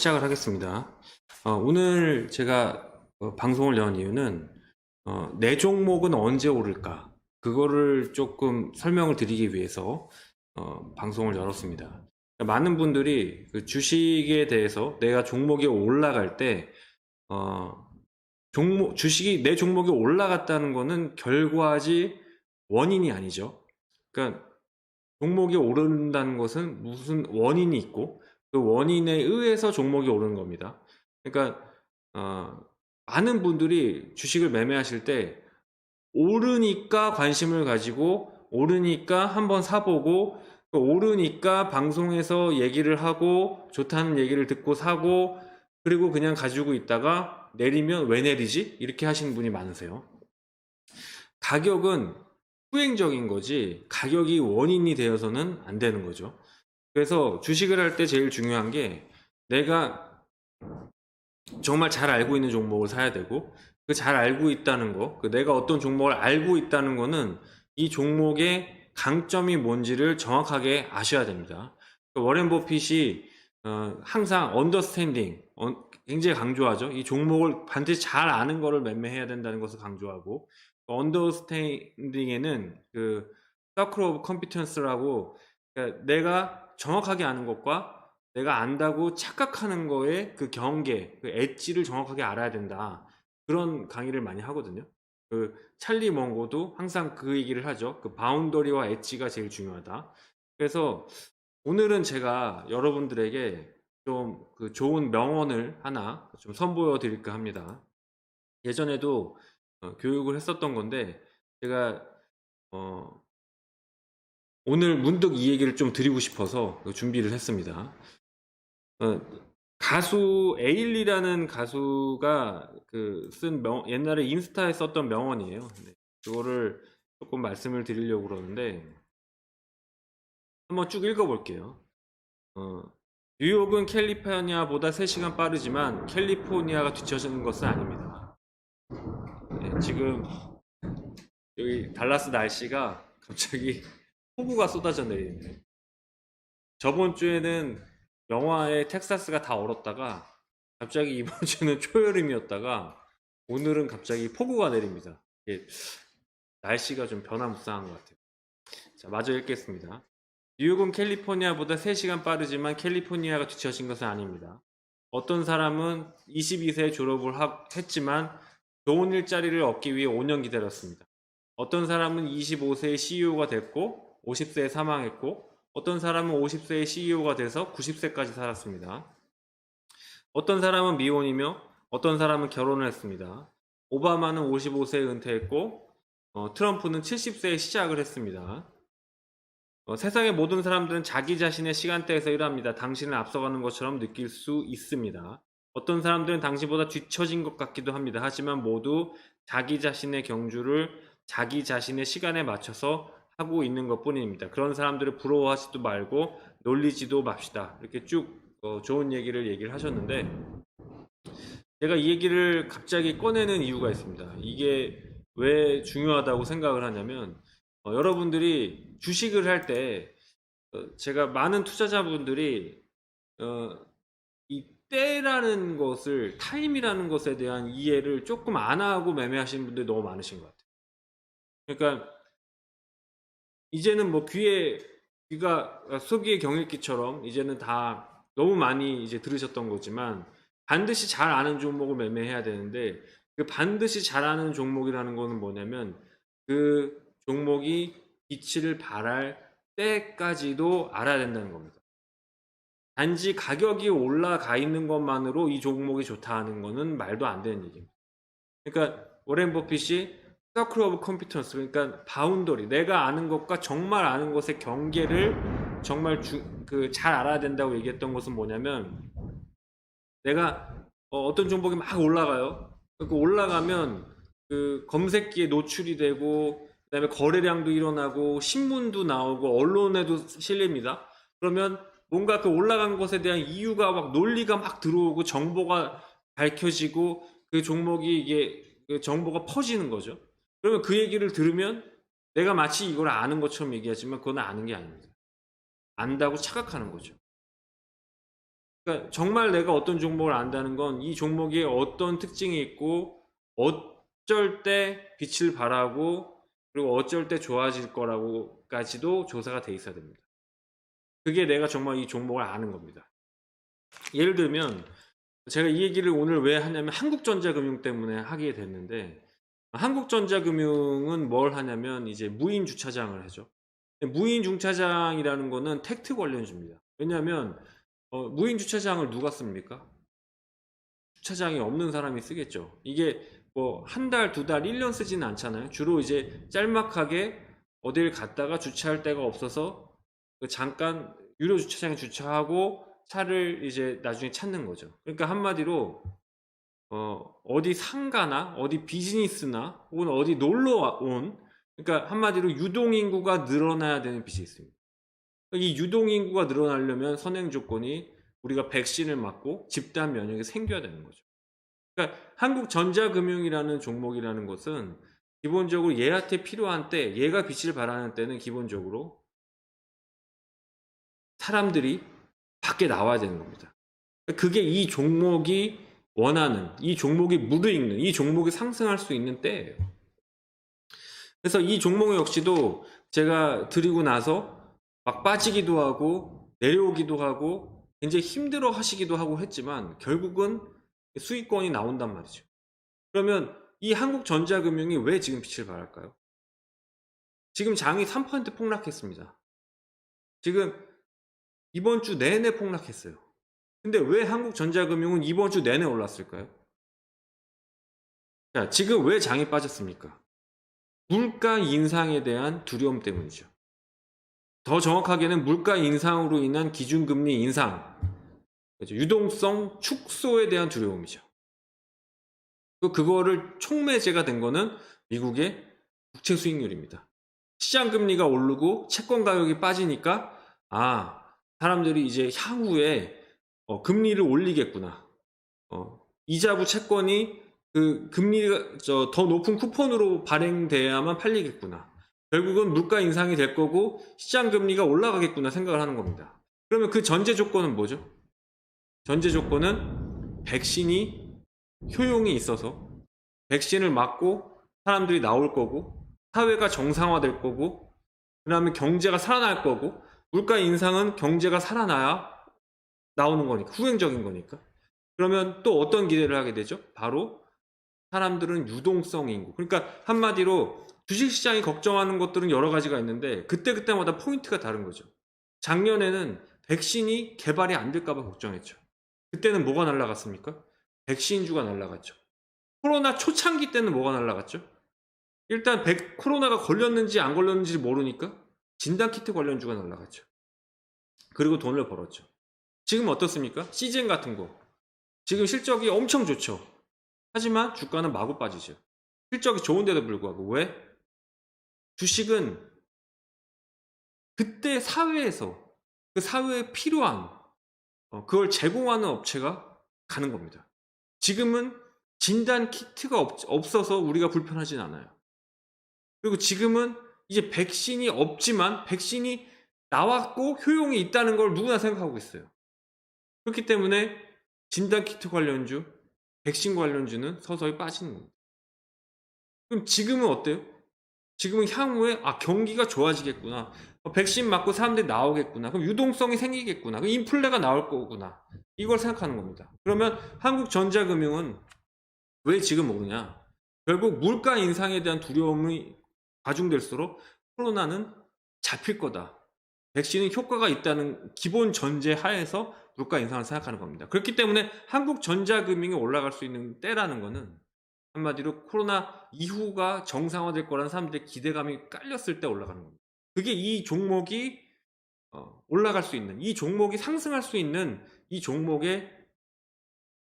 시작을 하겠습니다. 어, 오늘 제가 어, 방송을 연 이유는 어, 내 종목은 언제 오를까? 그거를 조금 설명을 드리기 위해서 어, 방송을 열었습니다. 많은 분들이 그 주식에 대해서 내가 종목이 올라갈 때 어, 종목 주식이 내 종목이 올라갔다는 거는 결과지 원인이 아니죠. 그러니까 종목이 오른다는 것은 무슨 원인이 있고 그 원인에 의해서 종목이 오르는 겁니다. 그러니까 어, 많은 분들이 주식을 매매하실 때 오르니까 관심을 가지고 오르니까 한번 사보고 그 오르니까 방송에서 얘기를 하고 좋다는 얘기를 듣고 사고 그리고 그냥 가지고 있다가 내리면 왜 내리지? 이렇게 하시는 분이 많으세요. 가격은 후행적인 거지 가격이 원인이 되어서는 안 되는 거죠. 그래서 주식을 할 때 제일 중요한 게 내가 정말 잘 알고 있는 종목을 사야 되고 그 잘 알고 있다는 거, 그 내가 어떤 종목을 알고 있다는 거는 이 종목의 강점이 뭔지를 정확하게 아셔야 됩니다. 그 워렌 버핏이 어, 항상 언더스탠딩 굉장히 강조하죠. 이 종목을 반드시 잘 아는 거를 매매해야 된다는 것을 강조하고 언더스탠딩에는 그 서클 오브 컴피턴스라고 내가 정확하게 아는 것과 내가 안다고 착각하는 거에 그 경계, 그 엣지를 정확하게 알아야 된다. 그런 강의를 많이 하거든요. 그 찰리 멍고도 항상 그 얘기를 하죠. 그 바운더리와 엣지가 제일 중요하다. 그래서 오늘은 제가 여러분들에게 좀 그 좋은 명언을 하나 좀 선보여 드릴까 합니다. 예전에도 어, 교육을 했었던 건데 제가 어, 오늘 문득 이 얘기를 좀 드리고 싶어서 준비를 했습니다. 어, 가수 에일리라는 가수가 그쓴 옛날에 인스타에 썼던 명언이에요. 네, 그거를 조금 말씀을 드리려고 그러는데 한번 쭉 읽어볼게요. 어, 뉴욕은 캘리포니아보다 3시간 빠르지만 캘리포니아가 뒤처지는 것은 아닙니다. 네, 지금 여기 달라스 날씨가 갑자기 폭우가 쏟아져 내리네요. 저번 주에는 영화의 텍사스가 다 얼었다가 갑자기 이번 주는 초여름이었다가 오늘은 갑자기 폭우가 내립니다. 날씨가 좀 변화무쌍한 것 같아요. 자, 마저 읽겠습니다. 뉴욕은 캘리포니아보다 3시간 빠르지만 캘리포니아가 뒤처진 것은 아닙니다. 어떤 사람은 22세에 졸업을 하, 했지만 좋은 일자리를 얻기 위해 5년 기다렸습니다. 어떤 사람은 25세에 CEO가 됐고 50세에 사망했고 어떤 사람은 50세에 CEO가 돼서 90세까지 살았습니다. 어떤 사람은 미혼이며 어떤 사람은 결혼을 했습니다. 오바마는 55세에 은퇴했고 어, 트럼프는 70세에 시작을 했습니다. 어, 세상의 모든 사람들은 자기 자신의 시간대에서 일합니다. 당신을 앞서가는 것처럼 느낄 수 있습니다. 어떤 사람들은 당신보다 뒤처진 것 같기도 합니다. 하지만 모두 자기 자신의 경주를 자기 자신의 시간에 맞춰서 하고 있는 것 뿐입니다. 그런 사람들을 부러워하지도 말고 놀리지도 맙시다. 이렇게 쭉 어, 좋은 얘기를 얘기를 하셨는데 제가 이 얘기를 갑자기 꺼내는 이유가 있습니다. 이게 왜 중요하다고 생각을 하냐면 어, 여러분들이 주식을 할때 어, 제가 많은 투자자분들이 어, 이 때라는 것을 타임이라는 것에 대한 이해를 조금 안 하고 매매하시는 분들이 너무 많으신 것 같아요. 그러니까 이제는 뭐 귀에 귀가 소귀의 경읽기처럼 이제는 다 너무 많이 이제 들으셨던 거지만 반드시 잘 아는 종목을 매매해야 되는데 그 반드시 잘 아는 종목이라는 거는 뭐냐면 그 종목이 빛을 발할 때까지도 알아야 된다는 겁니다. 단지 가격이 올라가 있는 것만으로 이 종목이 좋다 하는 거는 말도 안 되는 얘기입니다. 그러니까 워렌 버핏이 서클 오브 컴피턴스 그러니까 바운더리 내가 아는 것과 정말 아는 것의 경계를 정말 그 잘 알아야 된다고 얘기했던 것은 뭐냐면 내가 어, 떤 종목이 막 올라가요. 그 올라가면 그 검색기에 노출이 되고 그다음에 거래량도 일어나고 신문도 나오고 언론에도 실립니다. 그러면 뭔가 그 올라간 것에 대한 이유가 막 논리가 막 들어오고 정보가 밝혀지고 그 종목이 이게 그 정보가 퍼지는 거죠. 그러면 그 얘기를 들으면 내가 마치 이걸 아는 것처럼 얘기하지만 그건 아는 게 아닙니다. 안다고 착각하는 거죠. 그러니까 정말 내가 어떤 종목을 안다는 건 이 종목에 어떤 특징이 있고 어쩔 때 빛을 발하고 그리고 어쩔 때 좋아질 거라고까지도 조사가 돼 있어야 됩니다. 그게 내가 정말 이 종목을 아는 겁니다. 예를 들면 제가 이 얘기를 오늘 왜 하냐면 한국전자금융 때문에 하게 됐는데 한국전자금융은 뭘 하냐면 이제 무인 주차장을 하죠. 무인 주차장이라는 거는 텍트 관련주입니다. 왜냐하면 어, 무인 주차장을 누가 씁니까? 주차장이 없는 사람이 쓰겠죠. 이게 뭐 한 달, 두 달, 1년 쓰지는 않잖아요. 주로 이제 짤막하게 어딜 갔다가 주차할 데가 없어서 그 잠깐 유료 주차장에 주차하고 차를 이제 나중에 찾는 거죠. 그러니까 한마디로 어, 어디 상가나 어디 비즈니스나 혹은 어디 놀러 와- 온 그러니까 한마디로 유동 인구가 늘어나야 되는 빚이 있습니다. 이 유동 인구가 늘어나려면 선행 조건이 우리가 백신을 맞고 집단 면역이 생겨야 되는 거죠. 그러니까 한국전자금융이라는 종목이라는 것은 기본적으로 얘한테 필요한 때, 얘가 빛을 발하는 때는 기본적으로 사람들이 밖에 나와야 되는 겁니다. 그게 이 종목이 원하는, 이 종목이 무르익는, 이 종목이 상승할 수 있는 때예요. 그래서 이 종목 역시도 제가 드리고 나서 막 빠지기도 하고 내려오기도 하고 굉장히 힘들어 하시기도 하고 했지만 결국은 수익권이 나온단 말이죠. 그러면 이 한국전자금융이 왜 지금 빛을 발할까요? 지금 장이 3% 폭락했습니다. 지금 이번 주 내내 폭락했어요. 근데 왜 한국전자금융은 이번 주 내내 올랐을까요? 자, 지금 왜 장이 빠졌습니까? 물가 인상에 대한 두려움 때문이죠. 더 정확하게는 물가 인상으로 인한 기준금리 인상? 유동성 축소에 대한 두려움이죠. 그- 그거를 촉매제가 된 거는 미국의 국채 수익률입니다. 시장 금리가 오르고 채권 가격이 빠지니까 아 사람들이 이제 향후에 어, 금리를 올리겠구나. 어, 이자부 채권이 그 금리가 저 더 높은 쿠폰으로 발행돼야만 팔리겠구나. 결국은 물가 인상이 될 거고 시장 금리가 올라가겠구나 생각을 하는 겁니다. 그러면 그 전제 조건은 뭐죠? 전제 조건은 백신이 효용이 있어서 백신을 맞고 사람들이 나올 거고 사회가 정상화될 거고 그다음에 경제가 살아날 거고 물가 인상은 경제가 살아나야 나오는 거니까 후행적인 거니까 그러면 또 어떤 기대를 하게 되죠? 바로 사람들은 유동성 인구 그러니까 한마디로 주식시장이 걱정하는 것들은 여러 가지가 있는데 그때그때마다 포인트가 다른 거죠 작년에는 백신이 개발이 안 될까봐 걱정했죠 그때는 뭐가 날라갔습니까? 백신주가 날라갔죠 코로나 초창기 때는 뭐가 날라갔죠? 일단 백- 코로나가 걸렸는지 안 걸렸는지 모르니까 진단키트 관련주가 날라갔죠. 그리고 돈을 벌었죠. 지금 어떻습니까? 시즌 같은 거. 지금 실적이 엄청 좋죠. 하지만 주가는 마구 빠지죠. 실적이 좋은데도 불구하고. 왜? 주식은 그때 사회에서 그 사회에 필요한 어, 그걸 제공하는 업체가 가는 겁니다. 지금은 진단 키트가 없, 없어서 우리가 불편하진 않아요. 그리고 지금은 이제 백신이 없지만 백신이 나왔고 효용이 있다는 걸 누구나 생각하고 있어요. 그렇기 때문에 진단 키트 관련주, 백신 관련주는 서서히 빠지는 겁니다. 그럼 지금은 어때요? 지금은 향후에 아 경기가 좋아지겠구나. 어, 백신 맞고 사람들이 나오겠구나. 그럼 유동성이 생기겠구나. 그럼 인플레가 나올 거구나. 이걸 생각하는 겁니다. 그러면 한국전자금융은 왜 지금 오르냐? 결국 물가 인상에 대한 두려움이 과중될수록 코로나는 잡힐 거다. 백신은 효과가 있다는 기본 전제 하에서 물가 인상을 생각하는 겁니다. 그렇기 때문에 한국 전자금융이 올라갈 수 있는 때라는 거는 한마디로 코로나 이후가 정상화될 거라는 사람들의 기대감이 깔렸을 때 올라가는 겁니다. 그게 이 종목이 어, 올라갈 수 있는, 이 종목이 상승할 수 있는 이 종목의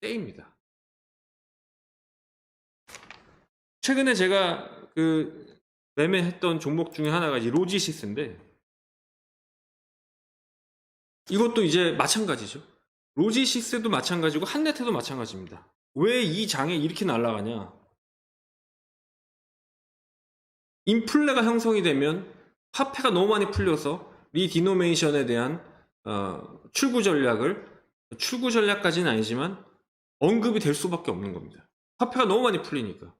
때입니다. 최근에 제가 그 매매했던 종목 중에 하나가 이 로지시스인데 이것도 이제 마찬가지죠. 로지시스도 마찬가지고 한네트도 마찬가지입니다. 왜 이 장에 이렇게 날아가냐? 인플레가 형성이 되면 화폐가 너무 많이 풀려서 리디노메이션에 대한 어, 출구 전략을 출구 전략까지는 아니지만 언급이 될 수밖에 없는 겁니다. 화폐가 너무 많이 풀리니까.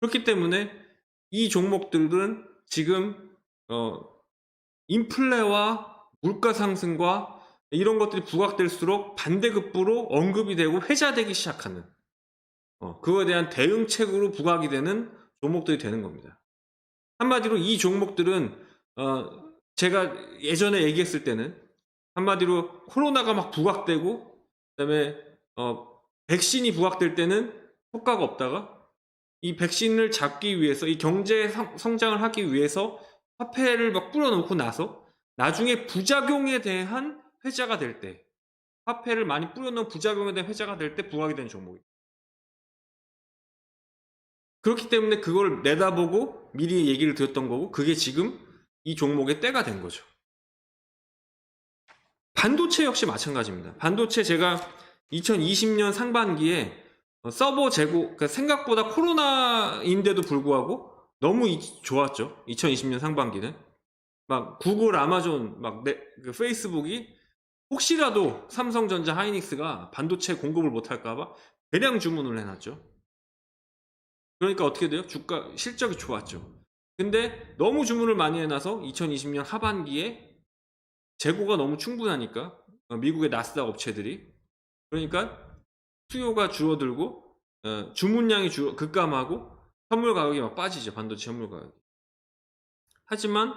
그렇기 때문에 이 종목들은 지금 어, 인플레와 물가 상승과 이런 것들이 부각될수록 반대급부로 언급이 되고 회자되기 시작하는 어, 그거에 대한 대응책으로 부각이 되는 종목들이 되는 겁니다. 한마디로 이 종목들은 어, 제가 예전에 얘기했을 때는 한마디로 코로나가 막 부각되고 그다음에 어, 백신이 부각될 때는 효과가 없다가 이 백신을 잡기 위해서 이 경제 성- 성장을 하기 위해서 화폐를 막 뿌려놓고 나서 나중에 부작용에 대한 회자가 될 때 화폐를 많이 뿌려놓은 부작용에 대한 회자가 될 때 부각이 되는 종목이에요. 그렇기 때문에 그걸 내다보고 미리 얘기를 드렸던 거고 그게 지금 이 종목의 때가 된 거죠. 반도체 역시 마찬가지입니다. 반도체 제가 2020년 상반기에 어, 서버 재고 그러니까 생각보다 코로나인데도 불구하고 너무 이- 좋았죠. 2020년 상반기는 막 구글, 아마존, 막 네, 그 페이스북이 혹시라도 삼성전자, 하이닉스가 반도체 공급을 못할까봐 대량 주문을 해놨죠. 그러니까 어떻게 돼요? 주가 실적이 좋았죠. 근데 너무 주문을 많이 해놔서 2020년 하반기에 재고가 너무 충분하니까 어, 미국의 나스닥 업체들이 그러니까 수요가 줄어들고 어, 주문량이 줄- 급감하고 현물 가격이 막 빠지죠 반도체 현물 가격. 하지만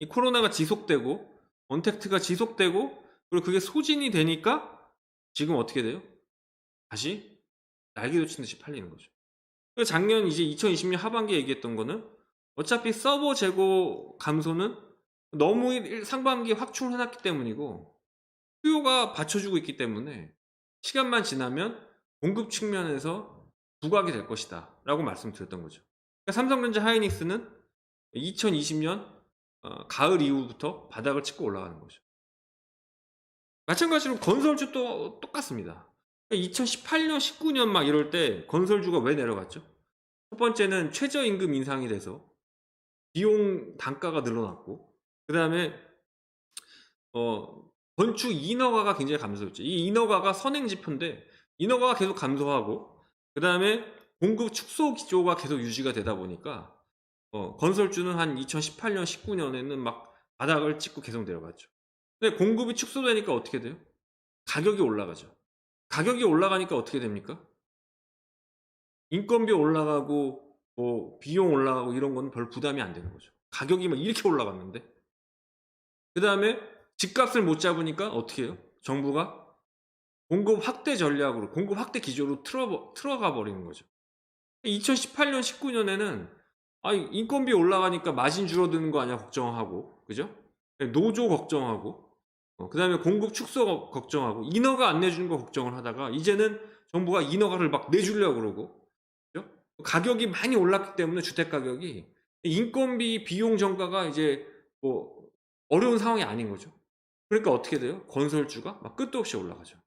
이 코로나가 지속되고 언택트가 지속되고 그리고 그게 소진이 되니까 지금 어떻게 돼요? 다시 날개도 친 듯이 팔리는 거죠. 작년 이제 2020년 하반기에 얘기했던 거는 어차피 서버 재고 감소는 너무 일- 상반기에 확충을 해놨기 때문이고 수요가 받쳐주고 있기 때문에 시간만 지나면 공급 측면에서 부각이 될 것이다 라고 말씀드렸던 거죠. 그러니까 삼성전자 하이닉스는 2020년 어, 가을 이후부터 바닥을 찍고 올라가는 거죠. 마찬가지로 건설주 도 똑같습니다. 2018년, 19년 막 이럴 때 건설주가 왜 내려갔죠? 첫 번째는 최저임금 인상이 돼서 비용 단가가 늘어났고, 그 다음에 어, 건축 인허가가 굉장히 감소했죠. 이 인허가가 선행 지표인데 인허가가 계속 감소하고 그 다음에 공급 축소 기조가 계속 유지가 되다 보니까 어, 건설주는 한 2018년, 19년에는 막 바닥을 찍고 계속 내려갔죠. 근데 공급이 축소되니까 어떻게 돼요? 가격이 올라가죠. 가격이 올라가니까 어떻게 됩니까? 인건비 올라가고 뭐 비용 올라가고 이런 건 별 부담이 안 되는 거죠. 가격이 막 이렇게 올라갔는데 그 다음에 집값을 못 잡으니까 어떻게 해요? 정부가 공급 확대 전략으로 공급 확대 기조로 틀어, 틀어가 버리는 거죠. 2018년, 19년에는 아, 인건비 올라가니까 마진 줄어드는 거 아니야 걱정하고 그죠? 노조 걱정하고 그 다음에 공급 축소 거- 걱정하고 인허가 안 내주는 거 걱정을 하다가 이제는 정부가 인허가를 막 내주려고 그러고 그죠? 가격이 많이 올랐기 때문에 주택 가격이 인건비 비용 정가가 이제 뭐 어려운 상황이 아닌 거죠. 그러니까 어떻게 돼요? 건설주가 막 끝도 없이 올라가죠.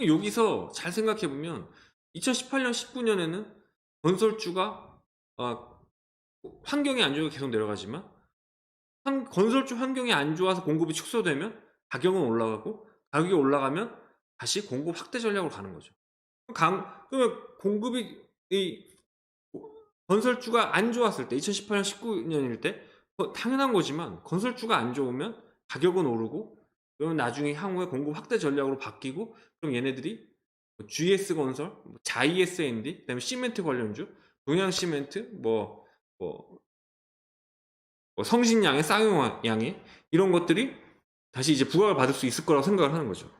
여기서 잘 생각해 보면 2018년, 19년에는 건설주가 어, 환경이 안 좋게 계속 내려가지만 환- 건설주 환경이 안 좋아서 공급이 축소되면 가격은 올라가고 가격이 올라가면 다시 공급 확대 전략으로 가는 거죠. 강, 그러면 공급이 이 건설주가 안 좋았을 때 2018년, 19년일 때 어, 당연한 거지만 건설주가 안 좋으면 가격은 오르고 그러면 나중에 향후에 공급 확대 전략으로 바뀌고 그럼 얘네들이 뭐 GS 건설, 뭐 앤디, 그다음에 시멘트 관련주, 동양 시멘트, 뭐, 뭐, 뭐 성신양의 쌍용양의 이런 것들이 다시 이제 부각을 받을 수 있을 거라고 생각을 하는 거죠.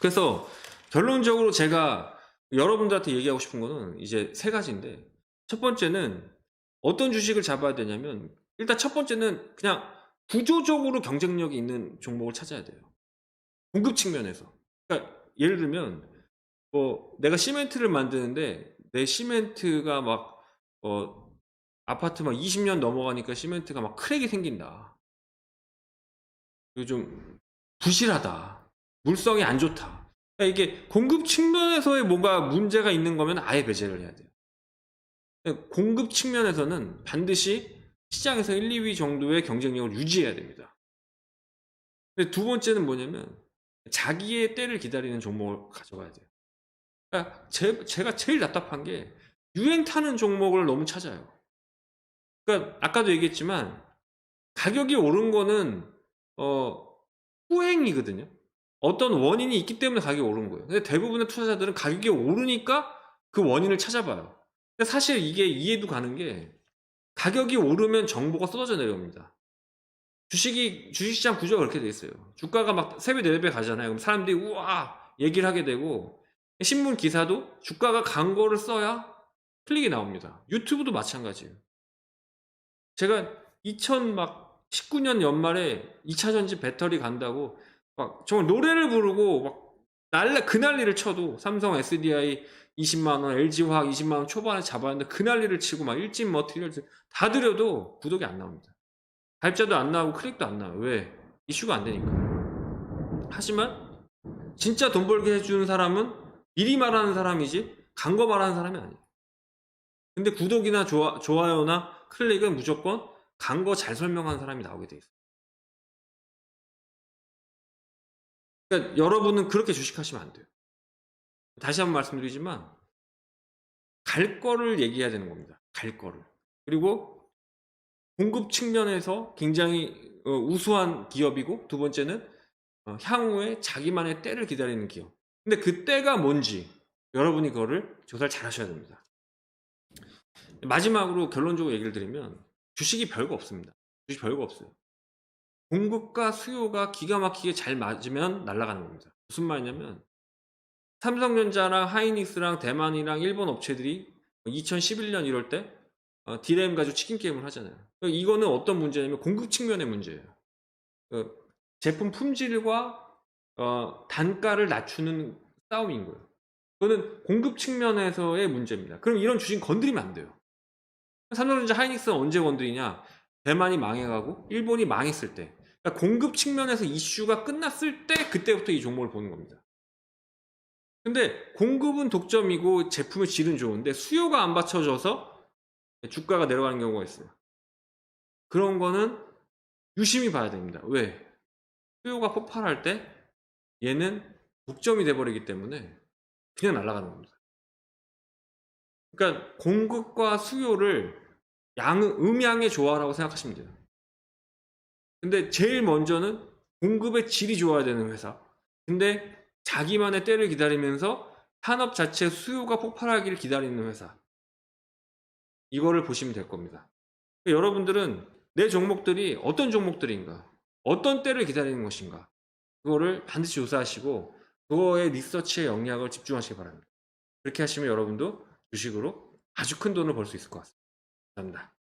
그래서 결론적으로 제가 여러분들한테 얘기하고 싶은 거는 이제 세 가지인데 첫 번째는 어떤 주식을 잡아야 되냐면 일단 첫 번째는 그냥 구조적으로 경쟁력이 있는 종목을 찾아야 돼요. 공급 측면에서. 그러니까 예를 들면 뭐 내가 시멘트를 만드는데 내 시멘트가 막 어, 아파트 막 20년 넘어가니까 시멘트가 막 크랙이 생긴다. 좀 부실하다. 물성이 안 좋다. 그러니까 이게 공급 측면에서의 뭔가 문제가 있는 거면 아예 배제를 해야 돼요. 공급 측면에서는 반드시 시장에서 1, 2위 정도의 경쟁력을 유지해야 됩니다. 근데 두 번째는 뭐냐면 자기의 때를 기다리는 종목을 가져가야 돼요. 그러니까 제, 제가 제일 답답한 게 유행 타는 종목을 너무 찾아요. 그러니까 아까도 얘기했지만 가격이 오른 거는 어 후행이거든요. 어떤 원인이 있기 때문에 가격이 오른 거예요. 근데 대부분의 투자자들은 가격이 오르니까 그 원인을 찾아봐요. 근데 사실 이게 이해도 가는 게 가격이 오르면 정보가 쏟아져 내려옵니다. 주식이 주식시장 구조가 그렇게 돼 있어요. 주가가 막 3배, 4배 가잖아요. 그럼 사람들이 우와 얘기를 하게 되고 신문 기사도 주가가 간 거를 써야 클릭이 나옵니다. 유튜브도 마찬가지예요. 제가 2019년 연말에 2차 전지 배터리 간다고 막 정말 노래를 부르고 막 날라 그 난리를 쳐도 삼성 SDI 20만 원, LG화학 20만 원 초반에 잡았는데 그 난리를 치고 막 일진 머티리얼 다 들여도 구독이 안 나옵니다. 가입자도 안 나오고 클릭도 안 나와요. 왜? 이슈가 안 되니까. 하지만 진짜 돈 벌게 해주는 사람은 미리 말하는 사람이지 간 거 말하는 사람이 아니에요. 근데 구독이나 좋아, 좋아요나 클릭은 무조건 간 거 잘 설명하는 사람이 나오게 돼 있어요. 그러니까 여러분은 그렇게 주식하시면 안 돼요. 다시 한번 말씀드리지만 갈 거를 얘기해야 되는 겁니다. 갈 거를. 그리고 공급 측면에서 굉장히 어, 우수한 기업이고 두 번째는 어, 향후에 자기만의 때를 기다리는 기업. 근데 그 때가 뭔지 여러분이 그거를 조사를 잘 하셔야 됩니다. 마지막으로 결론적으로 얘기를 드리면 주식이 별거 없습니다. 주식 별거 없어요. 공급과 수요가 기가 막히게 잘 맞으면 날아가는 겁니다. 무슨 말이냐면 삼성전자랑 하이닉스랑 대만이랑 일본 업체들이 2011년 이럴 때 어, 디램 가지고 치킨 게임을 하잖아요. 그러니까 이거는 어떤 문제냐면 공급 측면의 문제예요. 그 제품 품질과 어, 단가를 낮추는 싸움인 거예요. 그거는 공급 측면에서의 문제입니다. 그럼 이런 주식 건드리면 안 돼요. 삼성전자 하이닉스는 언제 건드리냐? 대만이 망해가고 일본이 망했을 때. 그러니까 공급 측면에서 이슈가 끝났을 때 그때부터 이 종목을 보는 겁니다. 근데 공급은 독점이고 제품의 질은 좋은데 수요가 안 받쳐져서 주가가 내려가는 경우가 있어요. 그런 거는 유심히 봐야 됩니다. 왜? 수요가 폭발할 때 얘는 독점이 돼버리기 때문에 그냥 날아가는 겁니다. 그러니까 공급과 수요를 양, 음양의 조화라고 생각하시면 돼요. 근데 제일 먼저는 공급의 질이 좋아야 되는 회사. 근데 자기만의 때를 기다리면서 산업 자체 수요가 폭발하기를 기다리는 회사. 이거를 보시면 될 겁니다. 여러분들은 내 종목들이 어떤 종목들인가, 어떤 때를 기다리는 것인가, 그거를 반드시 조사하시고, 그거에 리서치의 영역을 집중하시기 바랍니다. 그렇게 하시면 여러분도 주식으로 아주 큰 돈을 벌 수 있을 것 같습니다. 감사합니다.